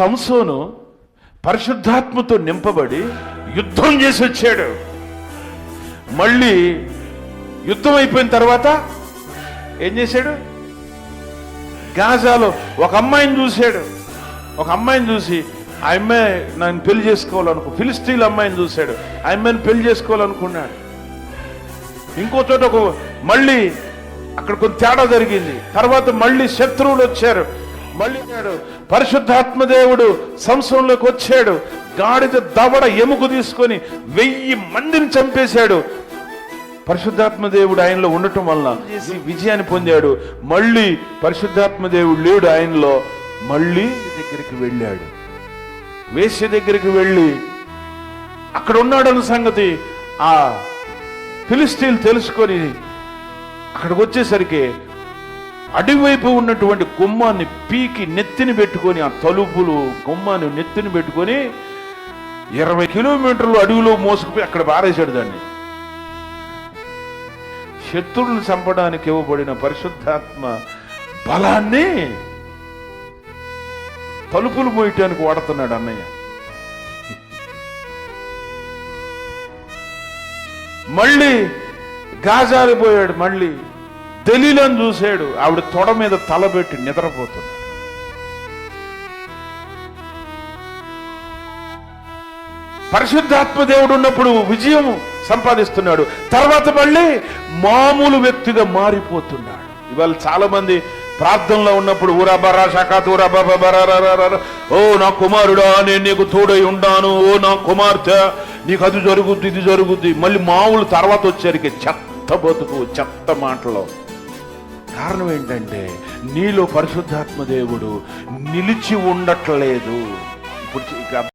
సంసోను పరిశుద్ధాత్మతో నింపబడి యుద్ధం చేసి వచ్చాడు. మళ్ళీ యుద్ధం అయిపోయిన తర్వాత ఏం చేశాడు? గాజాలో ఒక అమ్మాయిని చూశాడు. ఒక అమ్మాయిని చూసి ఆ అమ్మాయి నన్ను పెళ్ళి చేసుకోవాలనుకో ఫిలిస్తీన్ అమ్మాయిని చూశాడు. ఆ అమ్మాయిని పెళ్ళి చేసుకోవాలనుకున్నాడు. ఇంకో చోట ఒక మళ్ళీ అక్కడ కొంత తేడా జరిగింది. తర్వాత మళ్ళీ శత్రువులు వచ్చారు. మళ్ళీ అన్నాడు పరిశుద్ధాత్మదేవుడు సంసంలోకి వచ్చాడు. గాడిద దవడ ఎముకు తీసుకొని వెయ్యి మందిని చంపేశాడు. పరిశుద్ధాత్మదేవుడు ఆయనలో ఉండటం వలన చేసి విజయాన్ని పొందాడు. మళ్ళీ పరిశుద్ధాత్మదేవుడు లేడు ఆయనలో. మళ్ళీ దగ్గరికి వెళ్ళాడు. వేశ్య దగ్గరికి వెళ్ళి అక్కడ ఉన్నాడన్న సంగతి ఆ ఫిలిస్టీన్ తెలుసుకొని అక్కడికి వచ్చేసరికి అడివైపు ఉన్నటువంటి గుమ్మాన్ని పీకి నెత్తిని పెట్టుకొని ఆ తలుపులు గుమ్మాన్ని నెత్తిని పెట్టుకొని ఇరవై కిలోమీటర్లు అడవిలో మోసుకుపోయి అక్కడ పారేశాడు దాన్ని. శత్రువులను చంపడానికి ఇవ్వబడిన పరిశుద్ధాత్మ బలాన్ని తలుపులు మోయటానికి వాడుతున్నాడు అన్నయ్య. మళ్ళీ గాజాలు పోయాడు మళ్ళీ. దలీలను చూశాడు. ఆవిడ తొడ మీద తలబెట్టి నిద్రపోతున్నాడు పరిశుద్ధాత్మ దేవుడు ఉన్నప్పుడు విజయం సంపాదిస్తున్నాడు. తర్వాత మళ్ళీ మామూలు వ్యక్తిగా మారిపోతున్నాడు. ఇవాళ చాలా మంది ప్రార్థనలో ఉన్నప్పుడు ఊరా బరా శాఖాత్ ఊరా బాబా రా రా రా రా. ఓ నా కుమారుడా నేను నీకు తోడై ఉంటాను ఓ నా కుమార్తె నీకు అది జరుగుద్ది ఇది జరుగుద్ది. మళ్ళీ మామూలు తర్వాత వచ్చేసరికి చెత్త బతుకు చెత్త మాటలో. కారణం ఏంటంటే నీలో పరిశుద్ధాత్మ దేవుడు నిలిచి ఉండట్లేదు. ఇప్పుడు